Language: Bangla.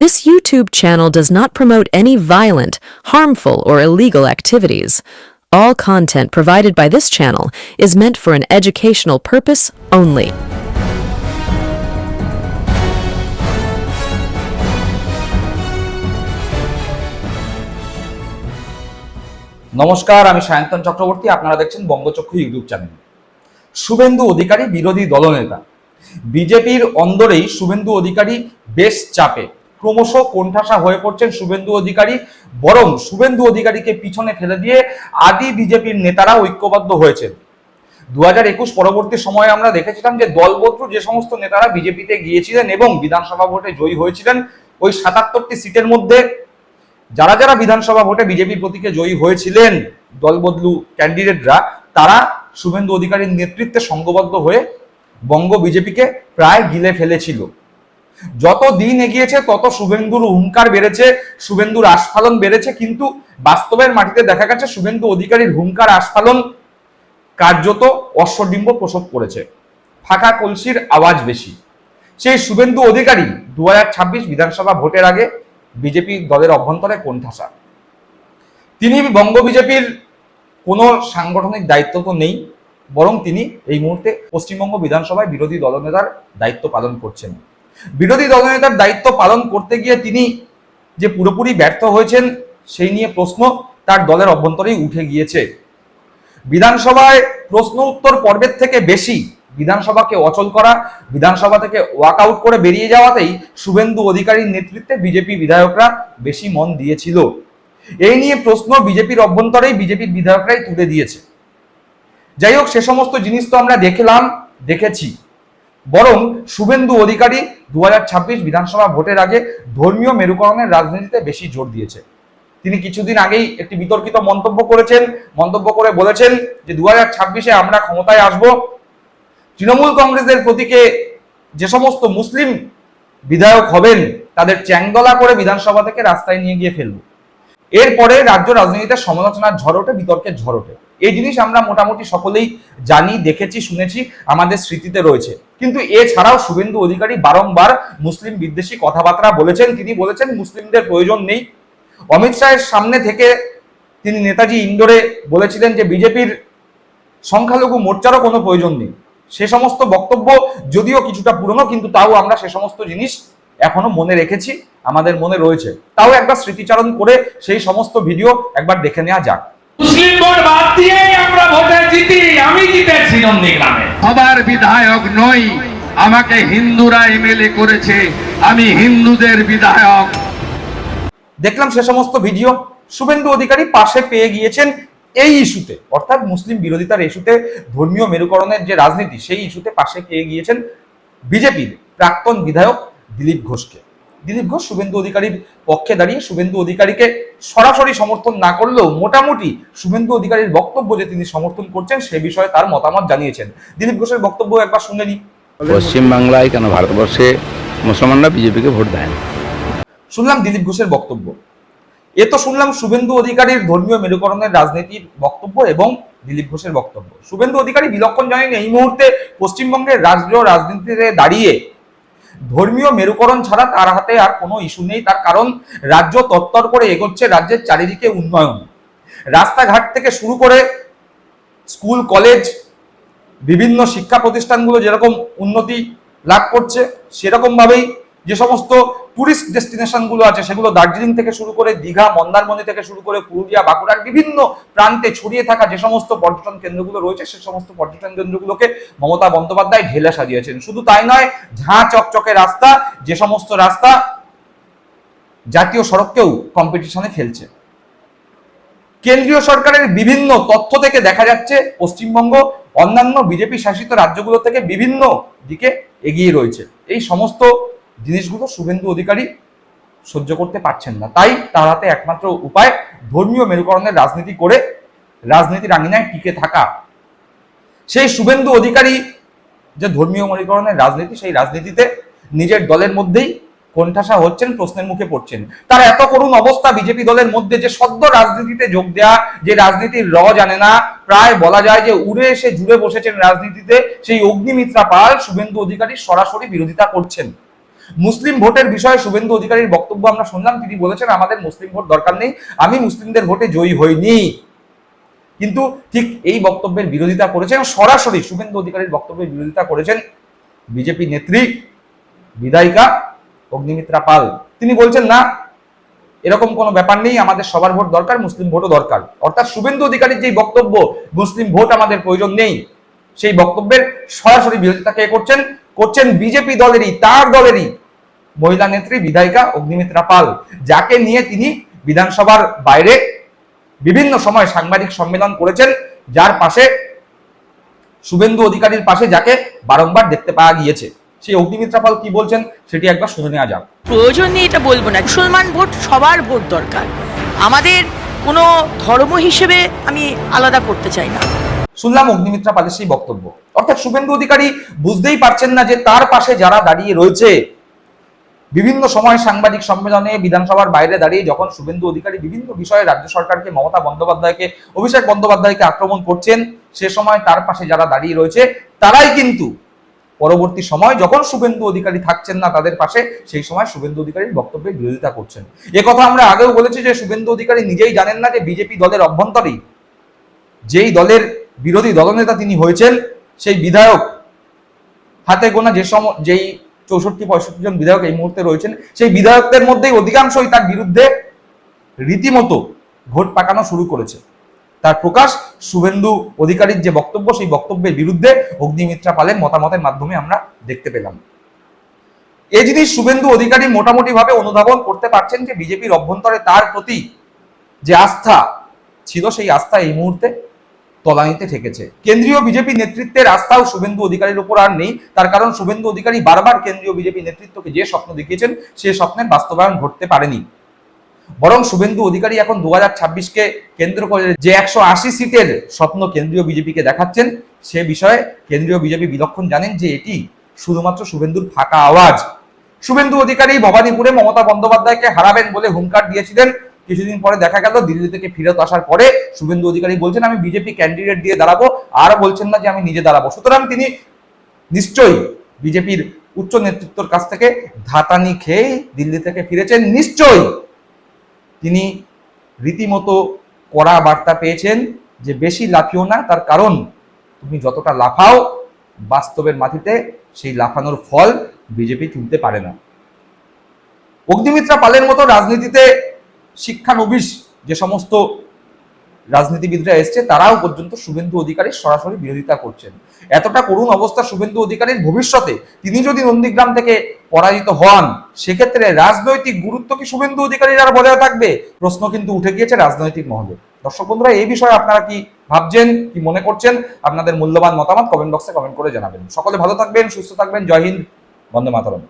This YouTube channel does not promote any violent, harmful, or illegal activities. All content provided by this channel is meant for an educational purpose only. নমস্কার আমি সায়ন্তন চক্রবর্তী আপনারা দেখছেন বঙ্গচক্ষু ইউটিউব চ্যানেল শুভেন্দু অধিকারী বিরোধী দলনেতা বিজেপির অন্দরেই শুভেন্দু অধিকারী বেশ চাপে ক্রমশ কোণঠাসা হয়ে পড়ছেন শুভেন্দু অধিকারী। বরং শুভেন্দু অধিকারীকে পিছনে ফেলে দিয়ে আদি বিজেপির নেতারা ঐক্যবদ্ধ হয়েছেন। দু হাজার একুশ পরবর্তী সময়ে আমরা দেখেছিলাম যে দলবদ্ধ যে সমস্ত নেতারা বিজেপিতে গিয়েছিলেন এবং বিধানসভা ভোটে জয়ী হয়েছিলেন, ওই সাতাত্তরটি সিটের মধ্যে যারা যারা বিধানসভা ভোটে বিজেপির প্রতীকে জয়ী হয়েছিলেন দলবদলু ক্যান্ডিডেটরা, তারা শুভেন্দু অধিকারীর নেতৃত্বে সংঘবদ্ধ হয়ে বঙ্গ বিজেপিকে প্রায় গিলে ফেলেছিল। যত দিন এগিয়েছে, তত শুভেন্দুর হুঙ্কার বেড়েছে, শুভেন্দুর আস্ফালন বেড়েছে, কিন্তু বাস্তবের মাটিতে দেখা গেছে শুভেন্দু অধিকারীর হুঙ্কার, আস্ফালন কার্যত অশ্বডিম্ব প্রসব করেছে। ফাঁকা কলসির আওয়াজ বেশি। সেই শুভেন্দু অধিকারী দু বিধানসভা ভোটের আগে বিজেপি দলের অভ্যন্তরে কোণঠাসা। তিনি বঙ্গ বিজেপির কোনো সাংগঠনিক দায়িত্ব তো নেই, বরং তিনি এই মুহূর্তে পশ্চিমবঙ্গ বিধানসভায় বিরোধী দলনেতার দায়িত্ব পালন করছেন। বিরোধী দলনেতার দায়িত্ব পালন করতে গিয়ে তিনি যে পুরোপুরি ব্যর্থ হয়েছেন, সেই নিয়ে প্রশ্ন তার দলের অভ্যন্তরেই উঠে গিয়েছে। বিধানসভায় প্রশ্ন উত্তর পর্বের থেকে বেশি বিধানসভাকে অচল করা, বিধানসভা থেকে ওয়াকআউট করে বেরিয়ে যাওয়াতেই শুভেন্দু অধিকারীর নেতৃত্বে বিজেপি বিধায়করা বেশি মন দিয়েছিল। এই নিয়ে প্রশ্ন বিজেপির অভ্যন্তরেই বিজেপির বিধায়করাই তুলে দিয়েছে। যাই হোক, সে সমস্ত জিনিস তো আমরা দেখলাম, দেখেছি। বরং শুভেন্দু অধিকারী দু বিধানসভা ভোটের আগে ধর্মীয় মেরুকরণের রাজনীতিতে বেশি জোর দিয়েছে। তিনি কিছুদিন আগেই একটি বিতর্কিত মন্তব্য করেছেন, মন্তব্য করে বলেছেন যে দু হাজার ছাব্বিশে আমরা ক্ষমতায় আসব। তৃণমূল কংগ্রেসের প্রতীকে যে সমস্ত মুসলিম বিধায়ক হবেন, তাদের চ্যাংদলা করে বিধানসভা থেকে রাস্তায় নিয়ে গিয়ে ফেলব। এরপরে রাজ্য রাজনীতিতে সমালোচনার ঝড় ঝড়োটে বিতর্কের ঝড়োটে এই জিনিস আমরা মোটামুটি সকলেই জানি, দেখেছি, শুনেছি, আমাদের স্মৃতিতে রয়েছে। কিন্তু এছাড়াও শুভেন্দু অধিকারী বারংবার মুসলিম বিদ্বেষী কথাবার্তা বলেছেন। তিনি বলেছেন, মুসলিমদের প্রয়োজন নেই। অমিত শাহের সামনে থেকে তিনি নেতাজি ইন্দোরে বলেছিলেন যে, বিজেপির সংখ্যালঘু মোর্চারও কোনো প্রয়োজন নেই। সে সমস্ত বক্তব্য যদিও কিছুটা পুরনো, কিন্তু তাও আমরা সে সমস্ত জিনিস এখনও মনে রেখেছি, আমাদের মনে রয়েছে। তাও একবার স্মৃতিচারণ করে সেই সমস্ত ভিডিও একবার দেখে নেওয়া যাক। মুসলিম ভোট বাদ দিয়েই আমরা ভোটে জিতি আমি জিতেছি নন্দীগ্রামে। সবার বিধায়ক নই আমাকে হিন্দুরা এমএলএ করেছে আমি হিন্দুদের বিধায়ক। দেখলাম সে সমস্ত ভিডিও শুভেন্দু অধিকারী পাশে পেয়ে গিয়েছেন এই ইস্যুতে। অর্থাৎ মুসলিম বিরোধিতার ইস্যুতে ধর্মীয় মেরুকরণের যে রাজনীতি সেই ইস্যুতে পাশে পেয়ে গিয়েছেন বিজেপির প্রাক্তন বিধায়ক দিলীপ ঘোষকে। দিলীপ ঘোষ শুভেন্দু অধিকারীর পক্ষে দাঁড়িয়ে শুভেন্দু অধিকারীকে সরাসরি সমর্থন না করলেও মোটামুটি শুভেন্দু অধিকারীর বক্তব্য যে তিনি সমর্থন করছেন সে বিষয়ে তার মতামত জানিয়েছেন। দিলীপ ঘোষের বক্তব্য একবার শুনে নিই। পশ্চিমবাংলায় কেন ভারতবর্ষে মুসলমানরা বিজেপিকে ভোট দেয় শুনলাম দিলীপ ঘোষের বক্তব্য। এ তো শুনলাম শুভেন্দু অধিকারীর ধর্মীয় মেরুকরণের রাজনীতির বক্তব্য এবং দিলীপ ঘোষের বক্তব্য। শুভেন্দু অধিকারী বিলক্ষণ জানেন এই মুহূর্তে পশ্চিমবঙ্গের রাজ্য রাজনীতিতে দাঁড়িয়ে ধর্মীয় মেরুকরণ ছাড়া তার হাতে আর কোনো ইস্যু নেই। তার কারণ, রাজ্য তত্তর করে এগোচ্ছে রাজ্যের চারিদিকে উন্নয়ন। রাস্তাঘাট থেকে শুরু করে স্কুল, কলেজ, বিভিন্ন শিক্ষা প্রতিষ্ঠানগুলো যেরকম উন্নতি লাভ করছে সেরকম ভাবেই যে সমস্ত টুরিস্ট ডেস্টিনেশনগুলো আছে, সেগুলো দার্জিলিং থেকে শুরু করে দীঘা, মন্দারমণি থেকে শুরু করে পুরুলিয়া, বাঁকুড়ার বিভিন্ন প্রান্তে ছড়িয়ে থাকা যে সমস্ত পর্যটন কেন্দ্রগুলো রয়েছে, সে সমস্ত পর্যটন কেন্দ্রগুলোকে মমতা বন্দ্যোপাধ্যায় ঢেলে সাজিয়েছেন। শুধু তাই নয়, ঝাঁ চকচকে রাস্তা, যে সমস্ত রাস্তা জাতীয় সড়ককেও কম্পিটিশনে ফেলছে। কেন্দ্রীয় সরকারের বিভিন্ন তথ্য থেকে দেখা যাচ্ছে, পশ্চিমবঙ্গ, অন্যান্য বিজেপি শাসিত রাজ্যগুলো থেকে বিভিন্ন দিকে এগিয়ে রয়েছে। এই সমস্ত জিনিসগুলো শুভেন্দু অধিকারী সহ্য করতে পারছেন না। তাই তার হাতে একমাত্র উপায় ধর্মীয় মেরুকরণের রাজনীতি করে রাজনীতির আঙিনায় টিকে থাকা। সেই শুভেন্দু অধিকারী যে ধর্মীয় মেরুকরণের রাজনীতি, সেই রাজনীতিতে নিজের দলের মধ্যেই কোণঠাসা হচ্ছেন, প্রশ্নের মুখে পড়ছেন। তার এত করুণ অবস্থা বিজেপি দলের মধ্যে যে সদ্য রাজনীতিতে যোগ দেয়া, যে রাজনীতির র জানে না, প্রায় বলা যায় যে উড়ে এসে জুড়ে বসেছেন রাজনীতিতে সেই অগ্নিমিত্রা পাল, শুভেন্দু অধিকারী সরাসরি বিরোধিতা করছেন। মুসলিম ভোটের বিষয়ে শুভেন্দু অধিকারীর বক্তব্য আমরা শুনলাম, তিনি বলেছেন, আমাদের মুসলিম ভোট দরকার নেই, আমি মুসলিমদের ভোটে জয়ী হইনি। কিন্তু ঠিক এই বক্তব্যের বিরোধিতা করেছেন সরাসরি, শুভেন্দু অধিকারীর বক্তব্যের বিরোধিতা করেছেন বিজেপি নেত্রী বিধায়িকা অগ্নিমিত্রা পাল। তিনি বলছেন, না, এরকম কোনো ব্যাপার নেই, আমাদের সবার ভোট দরকার, মুসলিম ভোটও দরকার। অর্থাৎ শুভেন্দু অধিকারীর যে বক্তব্য, মুসলিম ভোট আমাদের প্রয়োজন নেই, সেই বক্তব্যের সরাসরি বিরোধিতা কে করছেন? করছেন বিজেপি দলেরই, তার দলেরই মহিলা নেত্রী বিধায়িকা অগ্নিমিত্রা পাল যাকে নিয়ে তিনি বিধানসভার বাইরে বিভিন্ন সময় সাংবাদিক সম্মেলন করেছেন যার পাশে শুভেন্দু অধিকারীর পাশে যাকে বারংবার দেখতে পাওয়া গিয়েছে। সেই অগ্নিমিত্রা পাল কি বলছেন সেটি একবার শুনে নেওয়া যাক। প্রয়োজন নেই এটা বলব না মুসলমান ভোট সবার ভোট দরকার। আমাদের কোনো ধর্ম হিসেবে আমি আলাদা করতে চাই না। শুনলাম অগ্নিমিত্রা পালের সেই বক্তব্য। অর্থাৎ শুভেন্দু অধিকারী বুঝতেই পারছেন না যে তার পাশে যারা দাঁড়িয়ে রয়েছে বিভিন্ন সময় সাংবাদিক সম্মেলনে বিধানসভার বাইরে দাঁড়িয়ে যখন শুভেন্দু অধিকারী বিভিন্ন বিষয়ে রাজ্য সরকারকে মমতা বন্দ্যোপাধ্যায়কে, অভিষেক বন্দ্যোপাধ্যায়কে আক্রমণ করছেন, সে সময় তার পাশে যারা দাঁড়িয়ে রয়েছে, তারাই কিন্তু পরবর্তী সময় যখন শুভেন্দু অধিকারী থাকছেন না তাদের পাশে, সেই সময় শুভেন্দু অধিকারীর বক্তব্যের বিরোধিতা করছেন। এ কথা আমরা আগেও বলেছি যে শুভেন্দু অধিকারী নিজেই জানেন না যে বিজেপি দলের অভ্যন্তরেই যেই দলের বিরোধী দলনেতা তিনি হয়েছেন, সেই বিধায়ক হাতে গোনা যে সম, যেই চৌষট্টি, পঁয়ষট্টি জন বিধায়ক এই মুহূর্তে রয়েছেন। সেই বিধায়কদের মধ্যেই অধিকাংশই তার বিরুদ্ধে রীতিমতো ভোট পাকানো শুরু করেছে। তার প্রকাশ, শুভেন্দু অধিকারীর যে বক্তব্য, সেই বক্তব্যের বিরুদ্ধে অগ্নিমিত্রা পালের মতামতের মাধ্যমে আমরা দেখতে পেলাম। এই জিনিস শুভেন্দু অধিকারী মোটামুটি ভাবে অনুধাবন করতে পারছেন যে বিজেপির অভ্যন্তরে তার প্রতি যে আস্থা ছিল, সেই আস্থা এই মুহূর্তে তলানিতে ঠেকেছে। কেন্দ্রীয় বিজেপি নেতৃত্বের আস্থাও শুভেন্দু অধিকারীর উপর আর নেই। তার কারণ, শুভেন্দু অধিকারী বারবার কেন্দ্রীয় বিজেপি নেতৃত্বকে যে স্বপ্ন দেখিয়েছেন, সে স্বপ্নের বাস্তবায়ন ঘটতে পারেনি। বরং শুভেন্দু অধিকারী এখন দু হাজার ছাব্বিশকে কেন্দ্র করে যে একশো আশি সিটের স্বপ্ন কেন্দ্রীয় বিজেপিকে দেখাচ্ছেন, সে বিষয়ে কেন্দ্রীয় বিজেপি বিলক্ষণ জানেন যে এটি শুধুমাত্র শুভেন্দুর ফাঁকা আওয়াজ। শুভেন্দু অধিকারী ভবানীপুরে মমতা বন্দ্যোপাধ্যায়কে হারাবেন বলে হুঙ্কার দিয়েছিলেন কিছুদিন পরে দেখা গেল, দিল্লি থেকে ফিরত আসার পরে শুভেন্দু অধিকারী বলছেন, আমি বিজেপি ক্যান্ডিডেট দিয়ে দাঁড়াবো। আর বলছেন না যে আমি নিজে দাঁড়াবো। সুতরাং তিনি নিশ্চয়ই বিজেপির উচ্চ নেতৃত্বর কাছ থেকে ধাতানি খেয়ে দিল্লি থেকে ফিরেছেন। নিশ্চয়ই তিনি রীতিমতো কড়া বার্তা পেয়েছেন যে বেশি লাফিও না। তার কারণ, তুমি যতটা লাফাও, বাস্তবের মাটিতে সেই লাফানোর ফল বিজেপি তুলতে পারে না। অগ্নিমিত্রা পালের মতো রাজনীতিতে শিক্ষানবিশ যে সমস্ত রাজনীতিবিদরা এসছে, তারাও পর্যন্ত শুভেন্দু অধিকারীর সরাসরি বিরোধিতা করছেন। এতটা করুণ অবস্থা শুভেন্দু অধিকারীর ভবিষ্যতে তিনি যদি নন্দীগ্রাম থেকে পরাজিত হন, সেক্ষেত্রে রাজনৈতিক গুরুত্ব কি শুভেন্দু অধিকারীর আর বজায় থাকবে? প্রশ্ন কিন্তু উঠে গিয়েছে রাজনৈতিক মহলে। দর্শক বন্ধুরা, এই বিষয়ে আপনারা কি ভাবছেন, কি মনে করছেন? আপনাদের মূল্যবান মতামত কমেন্ট বক্সে কমেন্ট করে জানাবেন। সকলে ভালো থাকবেন, সুস্থ থাকবেন। জয় হিন্দ, বন্দে মাতরম।